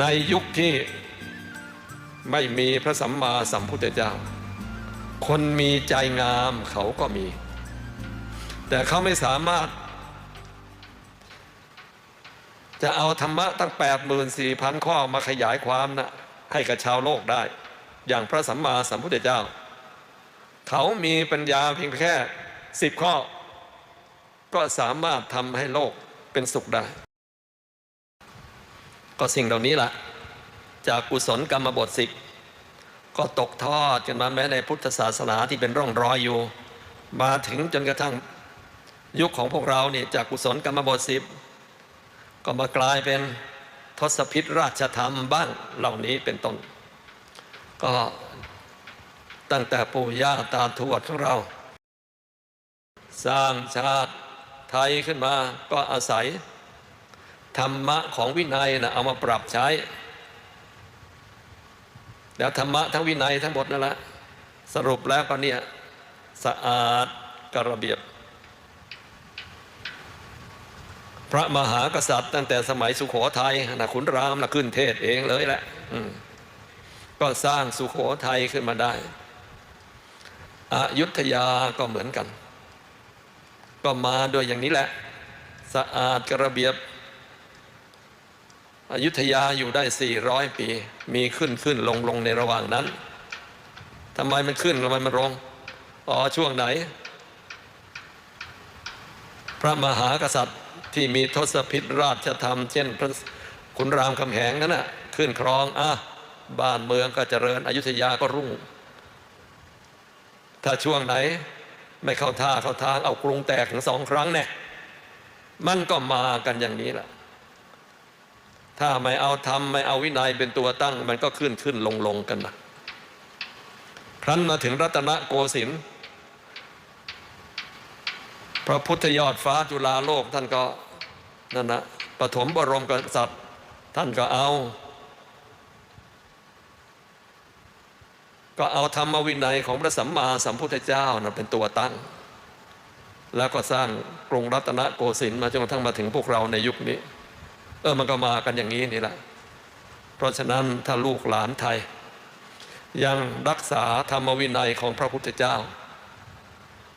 ในยุคที่ไม่มีพระสัมมาสัมพุทธเจ้า คนมีใจงามเขาก็มี แต่เขาไม่สามารถ จะเอาธรรมะตั้ง 8 4 0 0 0 ข้อมาขยายความนะให้กับชาวโลกได้ อย่างพระสัมมาสัมพุทธเจ้า เขามีปัญญาเพียงแค่สิบข้อ ก็สามารถทำให้โลกเป็นสุขได้ ก็สิ่งเหล่านี้แหละจากกุศลกรรมบทสิบก็ตกทอดกันมาแม้ในพุทธศาสนาที่เป็นร่องรอยอยู่ มาถึงจนกระทั่งยุคของพวกเราเนี่ยจากกุศลกรรมบทสิบก็มากลายเป็นทศพิธราชธรรมบ้างเหล่านี้เป็นต้น ก็ตั้งแต่ปู่ย่าตาทวดของเรา สร้างชาติไทยขึ้นมาก็อาศัย ธรรมะของวินัยนะเอามาปรับใช้ แล้วธรรมะทั้งวินัยทั้งหมดนั่นแหละสรุปแล้วก็เนี่ยสะอาดกระเบียบ พระมหากษัตริย์ตั้งแต่สมัยสุโขทัยนะขุนรามนะขึ้นเทศเองเลยแหละก็สร้างสุโขทัยขึ้นมาได้อยุธยาก็เหมือนกัน ก็มาโดยอย่างนี้แหละ สะอาดกระเบียบ อยุธยาอยู่ได้ 400 ปี มีขึ้นขึ้นลงลงในระหว่างนั้นทำไมมันขึ้นทำไมมันลงอ๋อช่วงไหน พระมหากษัตริย์ที่มีทศพิธราชธรรม เช่นพระขุนรามคำแหงนั่นน่ะขึ้นครองอะบ้านเมืองก็เจริญอยุธยาก็รุ่ง ถ้าช่วงไหนไม่เข้าท่าเข้าทางเอากรุงแตกถึงสองครั้งเนี่ยมันก็มากันอย่างนี้แหละ ถ้าไม่เอาธรรมไม่เอาวินัยเป็นตัวตั้ง มันก็ขึ้นขึ้นลงลงกันนะครั้นมาถึงรัตนโกสินทร์พระพุทธยอดฟ้าจุฬาโลกท่านก็นั่นนะปฐมบรมกษัตริย์ ท่านก็เอา ก็เอาธรรมวินัยของพระสัมมาสัมพุทธเจ้านะเป็นตัวตั้ง แล้วก็สร้างกรุงรัตนโกสินทร์มาจนกระทั่งมาถึงพวกเราในยุคนี้ ออมันก็มากันอย่างนี้นี่แหละ เพราะฉะนั้นถ้าลูกหลานไทย ยังรักษาธรรมวินัยของพระพุทธเจ้า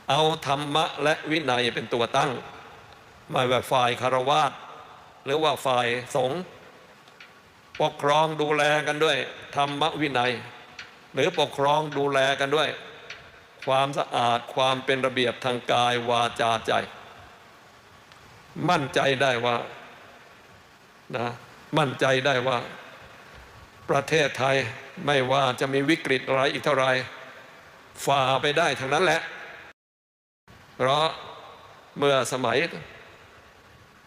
เอาธรรมะและวินัยเป็นตัวตั้งไม่ว่าฝ่ายคารวาสหรือว่าฝ่ายสงฆ์ปกครองดูแลกันด้วย ธรรมวินัย หรือปกครองดูแลกันด้วย ความสะอาดความเป็นระเบียบทางกายวาจาใจ มั่นใจได้ว่า นะมั่นใจได้ว่าประเทศไทยไม่ว่าจะมีวิกฤตอะไรอีกเท่าไรฝ่าไปได้ทั้งนั้นแหละ เพราะเมื่อสมัย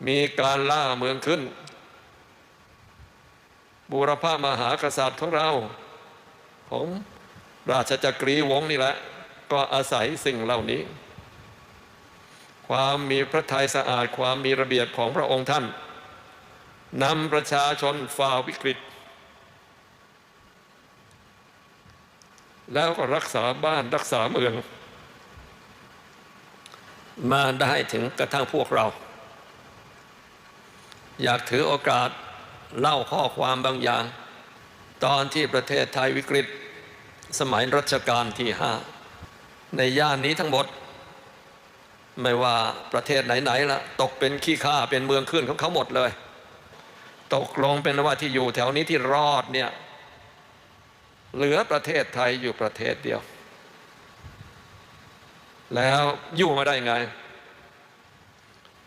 มีการล่าเมืองขึ้น บูรพามหากษัตริย์ของเรา ของราชจักรีวงศ์นี่แหละ ก็อาศัยสิ่งเหล่านี้ ความมีพระทัยสะอาดความมีระเบียบของพระองค์ท่าน นำประชาชนฝ่าวิกฤต แล้วก็รักษาบ้านรักษาเมือง มาได้ถึงกระทั่งพวกเรา อยากถือโอกาสเล่าข้อความบางอย่าง ตอนที่ประเทศไทยวิกฤต สมัยรัชกาลที่ห้าในย่านนี้ทั้งหมด ไม่ว่าประเทศไหนๆละตกเป็นขี้ข้าเป็นเมืองขึ้นของเขาหมดเลย ตกลงเป็นว่าที่อยู่แถวนี้ที่รอดเนี่ย เหลือประเทศไทยอยู่ประเทศเดียว แล้วอยู่มาได้ไง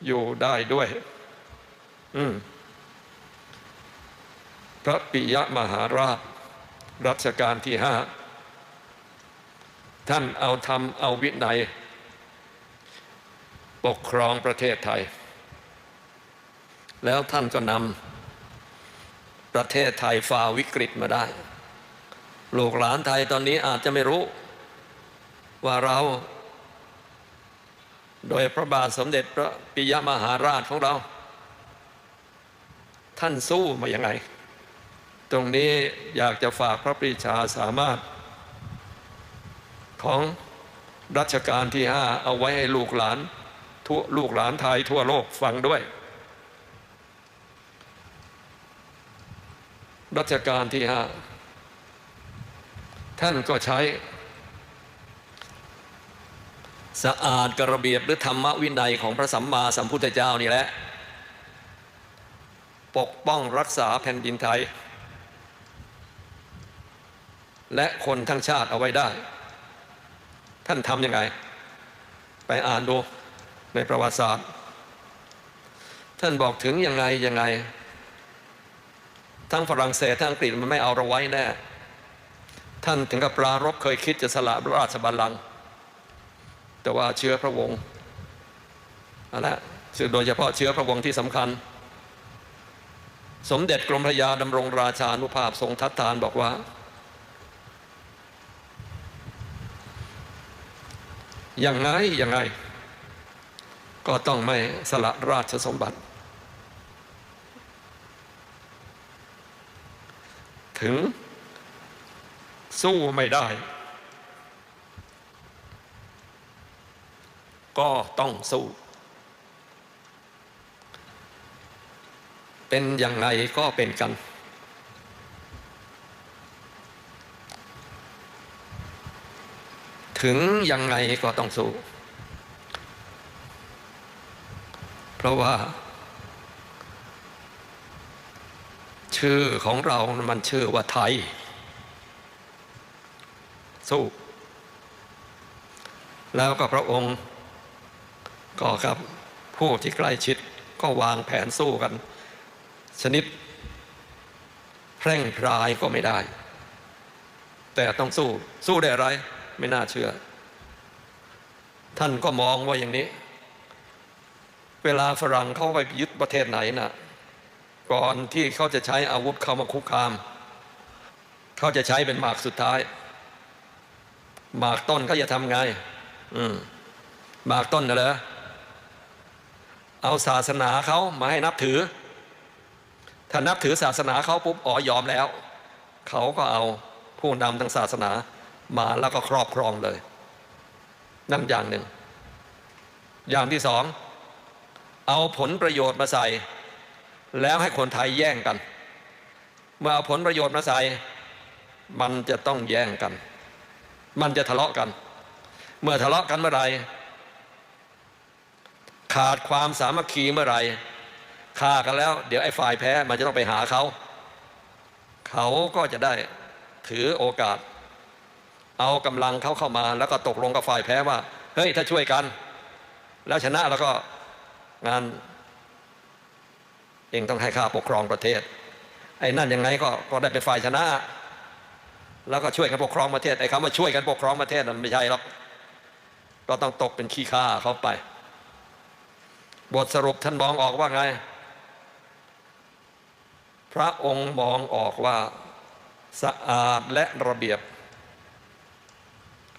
อยู่ได้ด้วย อืมพระปิยมหาราช รัชกาลที่ห้าท่านเอาธรรมเอาวินัย ปกครองประเทศไทย แล้วท่านก็นำ ประเทศไทยฝ่าวิกฤตมาได้ ลูกหลานไทยตอนนี้อาจจะไม่รู้ ว่าเรา โดยพระบาทสมเด็จพระปิยมหาราชของเรา ท่านสู้มาอย่างไงตรงนี้อยากจะฝากพระปรีชาสามารถ ของรัชกาลที่ห้าเอาไว้ให้ลูกหลานทั่วลูกหลานไทยทั่วโลกฟังด้วย รัชกาลที่ห้าท่านก็ใช้ สะอาดกระเบียบหรือธรรมวินัยของพระสัมมาสัมพุทธเจ้านี่แหละ ปกป้องรักษาแผ่นดินไทย และคนทั้งชาติเอาไว้ได้ ท่านทำยังไง ไปอ่านดูในประวัติศาสตร์ ท่านบอกถึงยังไงยังไง ทั้งฝรั่งเศสทั้งอังกฤษมันไม่เอาเราไว้แน่ท่านถึงกับปรารบเคยคิดจะสละราชบัลลังก์แต่ว่าเชื้อพระวงศ์อันนั้นคือโดยเฉพาะเชื้อพระวงศ์ที่สำคัญ สมเด็จกรมพระยาดำรงราชานุภาพทรงทัดทานบอกว่า อย่างไงอย่างไง ก็ต้องไม่สละราชสมบัติ ถึงสู้ไม่ได้ ก็ต้องสู้ เป็นอย่างไรก็เป็นกัน ถึงยังไงก็ต้องสู้ เพราะว่า ชื่อของเรามันชื่อว่าไทย สู้ แล้วก็พระองค์ ก็ครับผู้ที่ใกล้ชิดก็วางแผนสู้กัน ชนิดแพร่งพรายก็ไม่ได้ แต่ต้องสู้ สู้ได้ไรไม่น่าเชื่อ ท่านก็มองว่าอย่างนี้ เวลาฝรั่งเข้าไปยึดประเทศไหนน่ะ ก่อนที่เขาจะใช้อาวุธเข้ามาคุกคาม เขาจะใช้เป็นหมากสุดท้าย หมากต้นเขาจะทำไง อืมหมากต้นนะเหรอเอาศาสนาเขามาให้นับถือ ถ้านับถือศาสนาเขาปุ๊บอ๋อยอมแล้ว เขาก็เอาผู้นำทางศาสนามาแล้วก็ครอบครองเลย นั่นอย่างหนึ่ง อย่างที่สอง เอาผลประโยชน์มาใส่ แล้วให้คนไทยแย่งกัน เมื่อเอาผลประโยชน์มาใส่ มันจะต้องแย่งกัน มันจะทะเลาะกัน เมื่อทะเลาะกันเมื่อไหร่ขาดความสามัคคีเมื่อไหร่ฆ่ากันแล้ว เดี๋ยวไอ้ฝ่ายแพ้มันจะต้องไปหาเขา เขาก็จะได้ถือโอกาส เอากำลังเขาเข้ามา แล้วก็ตกลงกับฝ่ายแพ้ว่า เฮ้ย ถ้าช่วยกัน แล้วชนะแล้วก็งาน เองต้องให้ข้าปกครองประเทศ ไอ้นั่นยังไงก็ก็ได้เป็นฝ่ายชนะ แล้วก็ช่วยกันปกครองประเทศไอ้คำว่าช่วยกันปกครองประเทศนั้นไม่ใช่หรอกก็ต้องตกเป็นขี้ข้าเขาไป บทสรุปท่านมองออกว่าไง พระองค์มองออกว่าสะอาดและระเบียบ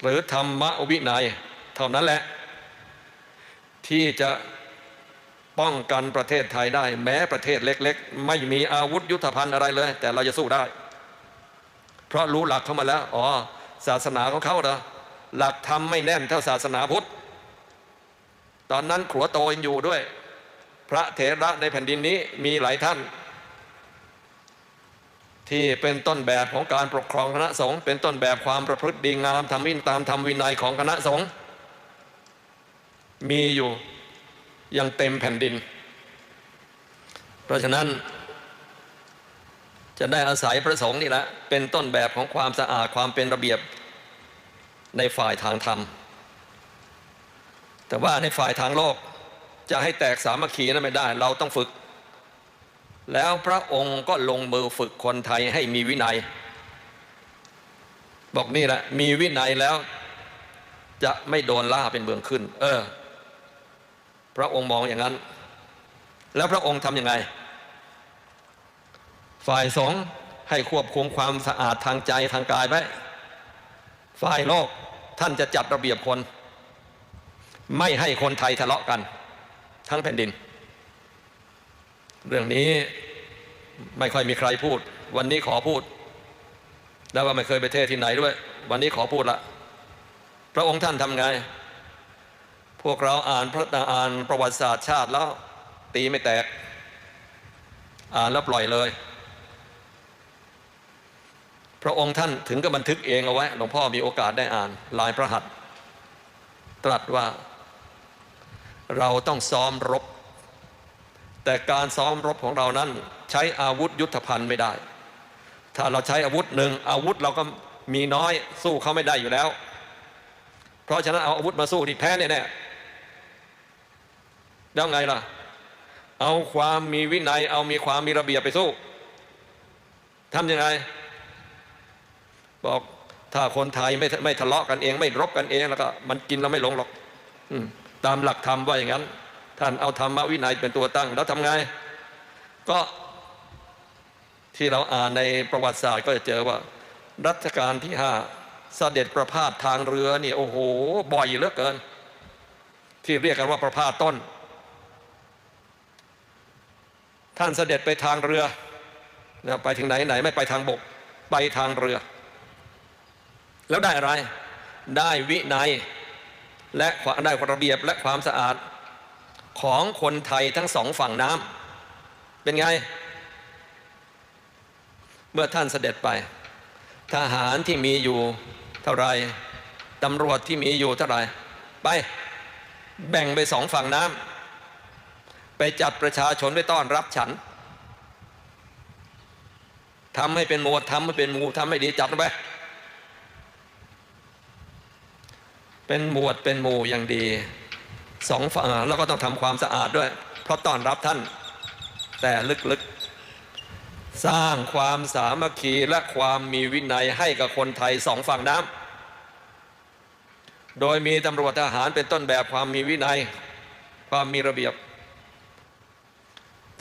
หรือธรรมวินัยเท่านั้นแหละ ที่จะ ป้องกันประเทศไทยได้ แม้ประเทศเล็ก ๆ ไม่มีอาวุธยุทธภัณฑ์อะไรเลย แต่เราจะสู้ได้ เพราะรู้หลักเข้ามาแล้ว อ๋อ ศาสนาของเขาเหรอหลักธรรมไม่แน่นเท่าศาสนาพุทธ ตอนนั้นขัวโตยังอยู่ด้วย พระเถระในแผ่นดินนี้มีหลายท่าน ที่เป็นต้นแบบของการปกครองคณะสงฆ์เป็นต้นแบบความประพฤติดีงามทำวินตามธรรมวินัยของคณะสงฆ์มีอยู่ ยังเต็มแผ่นดิน เพราะฉะนั้น จะได้อาศัยพระสงฆ์นี่แหละเป็นต้นแบบของความสะอาดความเป็นระเบียบในฝ่ายทางธรรม แต่ว่าในฝ่ายทางโลกจะให้แตกสามัคคีนั้นไม่ได้ เราต้องฝึก แล้วพระองค์ก็ลงมือฝึกคนไทยให้มีวินัย บอกนี่แหละมีวินัยแล้วจะไม่โดนล่าเป็นเมืองขึ้น เออ พระองค์มองอย่างนั้น แล้วพระองค์ทำยังไง ฝ่ายสงฆ์ให้ควบคุมความสะอาดทางใจทางกายไว้ฝ่ายโลกท่านจะจัดระเบียบคน ไม่ให้คนไทยทะเลาะกัน ทั้งแผ่นดิน เรื่องนี้ไม่ค่อยมีใครพูด วันนี้ขอพูด แล้วว่าไม่เคยไปเทศที่ไหนด้วย วันนี้ขอพูดละ พระองค์ท่านทำไง วกเราอ่านพระอ่านประวัติศาสตร์ชาติแล้วตีไม่แตก อ่านแล้วปล่อยเลย พระองค์ท่านถึงกับบันทึกเองเอาไว้หลวงพ่อมีโอกาสได้อ่าน ลายพระหัตถ์ตรัสว่า เราต้องซ้อมรบ แต่การซ้อมรบของเรานั้น ใช้อาวุธยุทธภัณฑ์ไม่ได้ ถ้าเราใช้อาวุธหนึ่งอาวุธเราก็มีน้อยสู้เขาไม่ได้อยู่แล้ว เพราะฉะนั้นเอาอาวุธมาสู้ที่แพ้แน่ๆ แล้วไงล่ะ เอาความมีวินัย เอามีความมีระเบียบไปสู้ทำยังไง บอกถ้าคนไทยไม่ไม่ทะเลาะกันเอง ไม่รบกันเองแล้วก็ มันกินเราไม่ลงหรอกตามหลักธรรมว่าอย่างนั้น ท่านเอาธรรมวินัยเป็นตัวตั้ง แล้วทำไง ก็ที่เราอ่านในประวัติศาสตร์ก็จะเจอว่า รัชกาลที่ห้าเสด็จประพาสทางเรือนี่โอ้โห บ่อยเหลือเกิน ที่เรียกกันว่าประพาสต้น ท่านเสด็จไปทางเรือนะไปถึงไหนไหนไม่ไปทางบก ไปทางเรือ แล้วได้อะไร ได้วินัย และความได้ระเบียบและความสะอาดของคนไทยทั้งสองฝั่งน้ำเป็นไง เมื่อท่านเสด็จไป ทหารที่มีอยู่เท่าไรตำรวจที่มีอยู่เท่าไรไป แบ่งไปสองฝั่งน้ำ ไปจัดประชาชนไว้ต้อนรับฉันทำให้เป็นหมวดทำให้เป็นหมู่ทำให้ดีจัดไปเป็นหมวดเป็นหมู่อย่างดีสองฝั่งแล้วก็ต้องทำความสะอาดด้วย เพราะต้อนรับท่าน แต่ลึกๆ สร้างความสามัคคีและความมีวินัยให้กับคนไทยสองฝั่งน้ำโดยมีตำรวจทหารเป็นต้นแบบความมีวินัย ความมีระเบียบ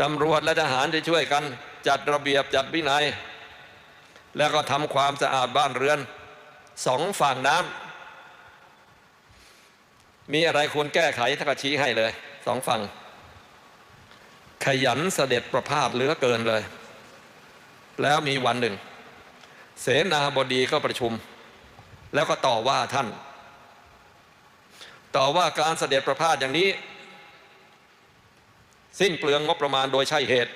ตำรวจและทหารจะช่วยกัน จัดระเบียบจัดวินัย แล้วก็ทำความสะอาดบ้านเรือนสองฝั่งน้ำมีอะไรควรแก้ไขท่านก็ชี้ให้เลยสองฝั่ง ขยันเสด็จประพาสเหลือเกินเลย แล้วมีวันหนึ่ง เสนาบดีก็ประชุม แล้วก็ต่อว่าท่าน ต่อว่าการเสด็จประพาสอย่างนี้ สิ้นเปลืองงบประมาณโดยใช่เหตุ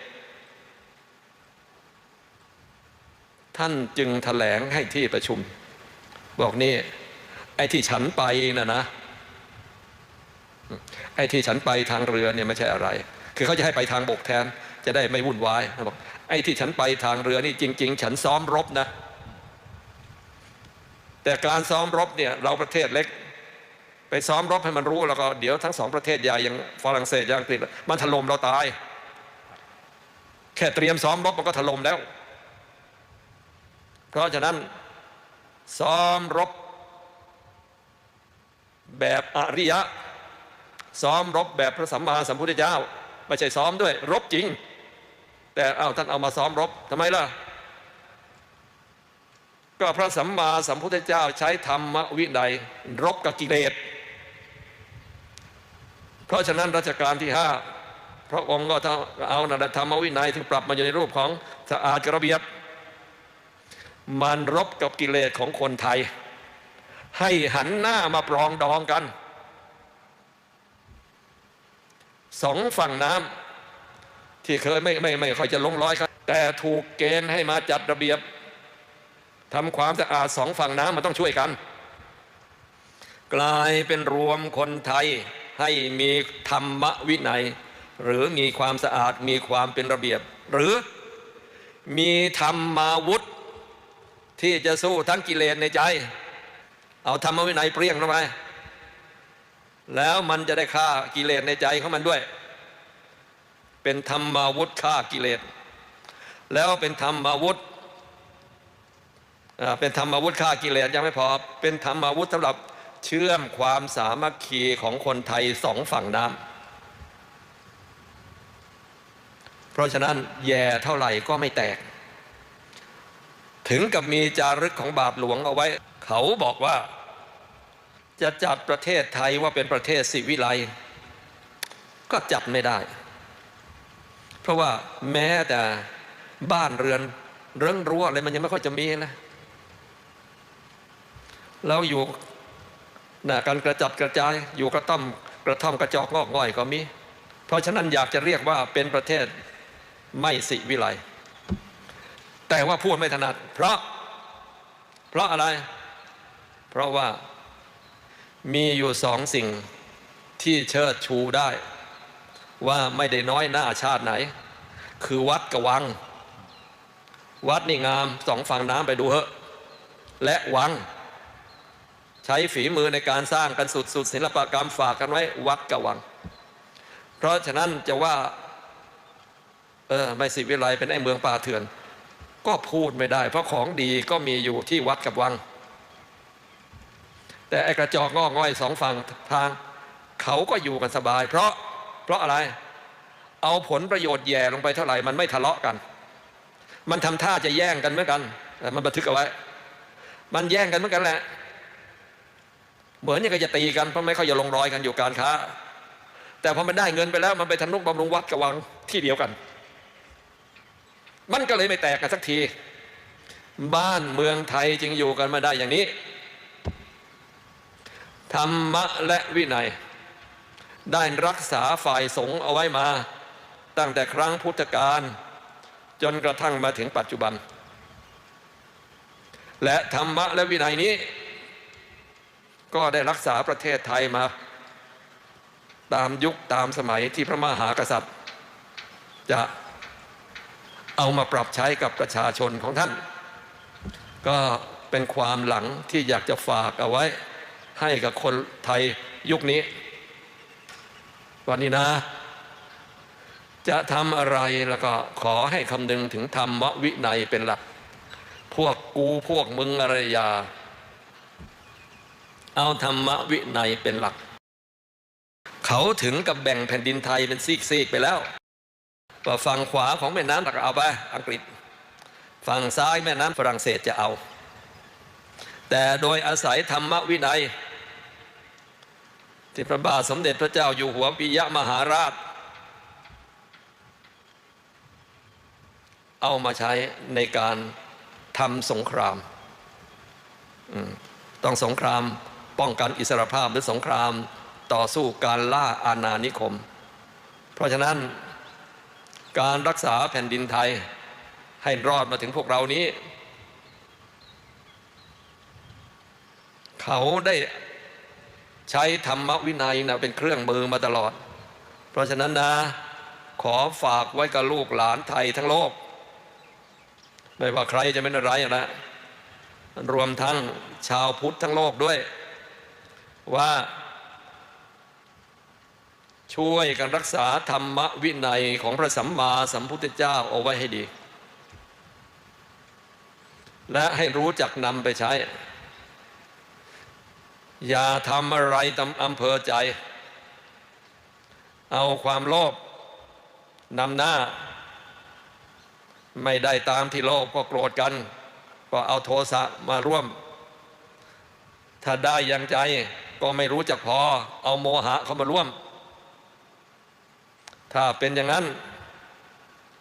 ท่านจึงถแถลงให้ที่ประชุม บอกนี่ ไอ้ที่ฉันไปนะนะ ไอ้ที่ฉันไปทางเรือเนี่ยไม่ใช่อะไร คือเขาจะให้ไปทางบกแทน จะได้ไม่วุ่นวายบอกไอ้ที่ฉันไปทางเรือนี่จริง ๆ ฉันซ้อมรบนะ แต่การซ้อมรบเนี่ยเราประเทศเล็ก ไปซ้อมรบให้มันรู้แล้วก็เดี๋ยวทั้งสองประเทศใหญ่อย่างฝรั่งเศสอย่างอังกฤษมันถล่มเราตาย แค่เตรียมซ้อมรบมันก็ถล่มแล้ว เพราะฉะนั้นซ้อมรบแบบอริยะ ซ้อมรบแบบพระสัมมาสัมพุทธเจ้าไม่ใช่ซ้อมด้วย รบจริง แต่เอาท่านเอามาซ้อมรบทำไมล่ะ ก็พระสัมมาสัมพุทธเจ้าใช้ธรรมวินัยรบกับกิเลส เพราะฉะนั้นรัชกาลที่ห้าพระองค์ก็เอานธรรมวินัยที่ปรับมาอยู่ในรูปของสะอาดกระเบียบ มันรบกับกิเลสของคนไทย ให้หันหน้ามาปรองดองกันสองฝั่งน้ำที่เคยไม่ไม่ไม่ค่อยจะลงร้อยครับแต่ถูกเกณฑ์ให้มาจัดระเบียบทำความสะอาดสองฝั่งน้ำมันต้องช่วยกัน กลายเป็นรวมคนไทย ให้มีธรรมวินัย หรือมีความสะอาดมีความเป็นระเบียบ หรือมีธรรมาวุธ ที่จะสู้ทั้งกิเลสในใจ เอาธรรมวินัยเปรี้ยงเข้าไปแล้วมันจะได้ฆ่ากิเลสในใจของมันด้วย เป็นธรรมาวุธฆ่ากิเลสแล้วเป็นธรรมาวุธเป็นธรรมาวุธฆ่ากิเลสยังไม่พอเป็นธรรมาวุธสำหรับ เชื่อมความสามัคคีของคนไทยสองฝั่งน้ำเพราะฉะนั้นแย่เท่าไหร่ก็ไม่แตก ถึงกับมีจารึกของบาทหลวงเอาไว้ เขาบอกว่า จะจัดประเทศไทยว่าเป็นประเทศสิวิไลก็จัดไม่ได้ เพราะว่าแม้แต่บ้านเรือนเรื่องรั้วอะไรมันยังไม่ค่อยจะมีนะเราอยู่ นะการกระจัดกระจายอยู่กระต้อมกระท่อมกระจอกงอกง่อยก็มี เพราะฉะนั้นอยากจะเรียกว่าเป็นประเทศไม่สิวิไลแต่ว่าพูดไม่ถนัด เพราะ เพราะอะไร เพราะว่ามีอยู่สองสิ่งที่เชิดชูได้ ว่าไม่ได้น้อยหน้าชาติไหน คือวัดกับวัง วัดนี่งามสองฝั่งน้ำไปดูเถอะ และวัง ช้ฝีมือในการสร้างกันสุดๆศิลปกรรมฝากกันไว้วัดกวัง เพราะฉะนั้นจะว่าเออไม่สิวิไลเป็นไอ้เมืองป่าเถื่อน ก็พูดไม่ได้ เพราะของดีก็มีอยู่ที่วัดกับวัง แต่ไอ้กระจอกงอกง่อยสองฝั่งทาง เขาก็อยู่กันสบาย เพราะเพราะอะไร เอาผลประโยชน์แย่ลงไปเท่าไหร่มันไม่ทะเลาะกัน มันทำท่าจะแย่งกันเหมือนกันแต่มันบันทึกเอาไว้ มันแย่งกันเหมือนกันแหละ เหมือนอย่างกับจะตีกันเพราะไม่ค่อยจะลงรอยกันอยู่การค้า แต่พอมันได้เงินไปแล้วมันไปทำนุบำรุงวัดกับวังที่เดียวกัน มันก็เลยไม่แตกกันสักที บ้านเมืองไทยจึงอยู่กันมาได้อย่างนี้ธรรมะและวินัย ได้รักษาฝ่ายสงฆ์เอาไว้มา ตั้งแต่ครั้งพุทธกาลจนกระทั่งมาถึงปัจจุบัน และธรรมะและวินัยนี้ ก็ได้รักษาประเทศไทยมา ตามยุคตามสมัยที่พระมหากษัตริย์ จะเอามาปรับใช้กับประชาชนของท่าน ก็เป็นความหลังที่อยากจะฝากเอาไว้ให้กับคนไทยยุคนี้ วันนี้นะ จะทำอะไรแล้วก็ขอให้คำนึงถึงธรรมวินัยเป็นหลัก พวกกูพวกมึงอะไรอย่า เอาธรรมวินัยเป็นหลัก เขาถึงกับแบ่งแผ่นดินไทยเป็นซีกๆไปแล้วว่าฝั่งขวาของแม่น้ำตะเอาไปอังกฤษ ฝั่งซ้ายแม่น้ำฝรั่งเศสจะเอา แต่โดยอาศัยธรรมวินัย ที่พระบาทสมเด็จพระเจ้าอยู่หัวปิยมหาราช เอามาใช้ในการทำสงคราม ต้องสงคราม ป้องกันอิสรภาพหรือสงครามต่อสู้การล่าอาณานิคม เพราะฉะนั้นการรักษาแผ่นดินไทยให้รอดมาถึงพวกเรานี้ เขาได้ใช้ธรรมวินัยนะเป็นเครื่องมือมาตลอด เพราะฉะนั้นนะ ขอฝากไว้กับลูกหลานไทยทั้งโลก ไม่ว่าใครจะเป็นอะไรนะรวมทั้งชาวพุทธทั้งโลกด้วย ว่าช่วยกันรักษาธรรมวินัยของพระสัมมาสัมพุทธเจ้าเอาไว้ให้ดี และให้รู้จักนำไปใช้ อย่าทำอะไรตามอำเภอใจ เอาความโลภนำหน้า ไม่ได้ตามที่โลภก็โกรธกัน ก็เอาโทสะมาร่วม ถ้าได้อย่างใจ ก็ไม่รู้จักพอ เอาโมหะเข้ามาร่วม ถ้าเป็นอย่างนั้น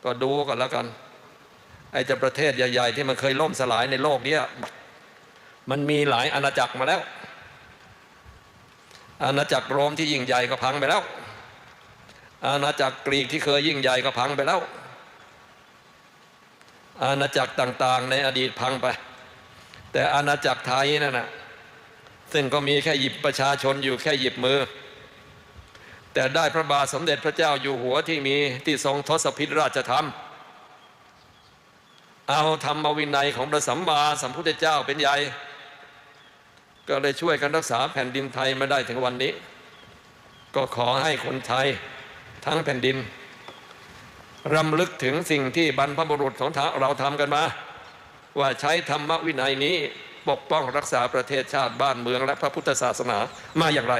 ก็ดูก่อนแล้วกัน ไอ้จะประเทศใหญ่ ๆ ที่มันเคยล่มสลายในโลกนี้มันมีหลายอาณาจักรมาแล้ว อาณาจักรโรมที่ยิ่งใหญ่ก็พังไปแล้ว อาณาจักรกรีกที่เคยยิ่งใหญ่ก็พังไปแล้ว อาณาจักรต่าง ๆ ในอดีตพังไป แต่อาณาจักรไทยนั่นนะ ซึ่งก็มีแค่หยิบประชาชนอยู่แค่หยิบมือ แต่ได้พระบาทสมเด็จพระเจ้าอยู่หัวที่มีที่ทรงทศพิธราชธรรม เอาธรรมวินัยของพระสัมมาสัมพุทธเจ้าเป็นใหญ่ ก็เลยช่วยกันรักษาแผ่นดินไทยมาได้ถึงวันนี้ ก็ขอให้คนไทยทั้งแผ่นดินรำลึกถึงสิ่งที่บรรพบุรุษของเราทำกันมา ว่าใช้ธรรมวินัยนี้ ปกป้องรักษาประเทศชาติบ้านเมืองและพระพุทธศาสนามาอย่างไร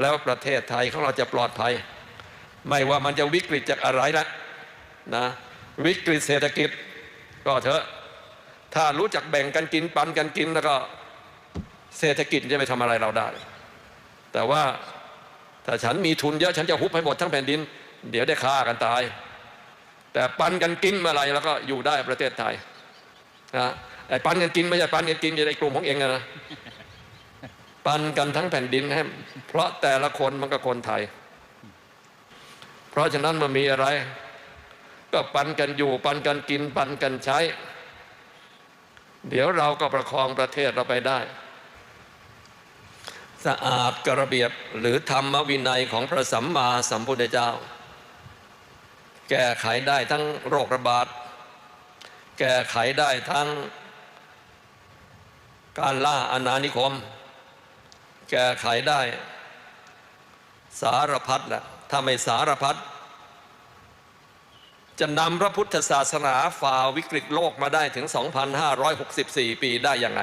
แล้วประเทศไทยของเราจะปลอดภัย ไม่ว่ามันจะวิกฤตจากอะไรละนะวิกฤตเศรษฐกิจก็เถอะถ้ารู้จักแบ่งกันกินปันกันกินแล้วก็เศรษฐกิจจะไปทำอะไรเราได้ แต่ว่าถ้าฉันมีทุนเยอะฉันจะฮุบให้หมดทั้งแผ่นดิน เดี๋ยวได้ฆ่ากันตาย แต่ปันกันกินเมื่อไรแล้วก็อยู่ได้ประเทศไทยนะ ไอ้ปันกันกินไม่ใช่ปันกันกินอยู่ในกลุ่มของเองนะปันกันทั้งแผ่นดินให้เพราะแต่ละคนมันก็คนไทย เพราะฉะนั้นมันมีอะไร ก็ปันกันอยู่ ปันกันกิน ปันกันใช้ เดี๋ยวเราก็ประคองประเทศเราไปได้ สะอาดกระเบียบหรือธรรมวินัยของพระสัมมาสัมพุทธเจ้า แก้ไขได้ทั้งโรคระบาด แก้ไขได้ทั้ง การล่าอาณานิคม แก้ไขได้ สารพัดแหละถ้าไม่สารพัดจะนำพระพุทธศาสนาฝ่าวิกฤตโลกมาได้ถึง 2,564 ปีได้ยังไง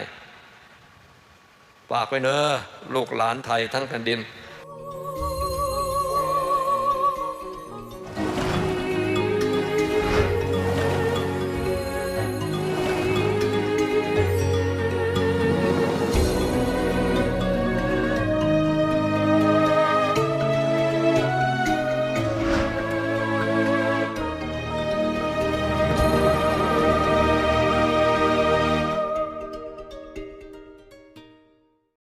ฝากไปเนอะลูกหลานไทยทั้งแผ่นดิน